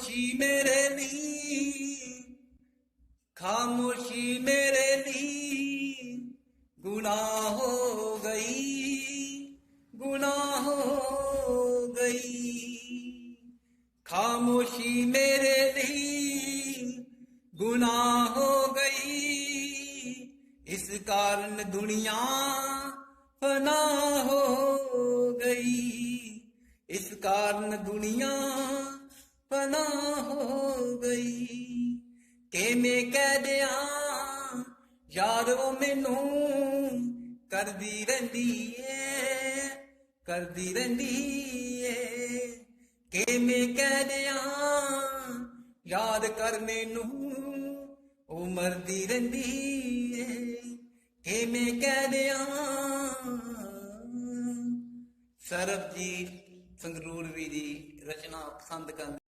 खामोशी मेरे ली खामोशी मेरे ली गुना हो गई, गुना हो गई। खामोशी मेरे ली गुना हो गई। इस कारण दुनिया फना हो गई। इस कारण दुनिया ਫਨਾ ਹੋ ਗਈ। ਕਿਵੇਂ ਕਹਿ ਦਿਆਂ? ਯਾਰ ਉਹ ਮੈਨੂੰ ਕਰਦੀ ਰਹਿੰਦੀ ਏ, ਕਰਦੀ ਰਹਿੰਦੀ ਏ। ਕਿਵੇਂ ਕਹਿ ਦਿਆਂ? ਯਾਦ ਕਰ ਮੈਨੂੰ, ਉਹ ਮਰਦੀ ਰਹਿੰਦੀ ਏ। ਕਿਵੇਂ ਕਹਿ ਦਿਆਂ? ਸਰਬਜੀਤ ਸੰਗਰੂਰ ਵੀ ਦੀ ਰਚਨਾ ਪਸੰਦ ਕਰ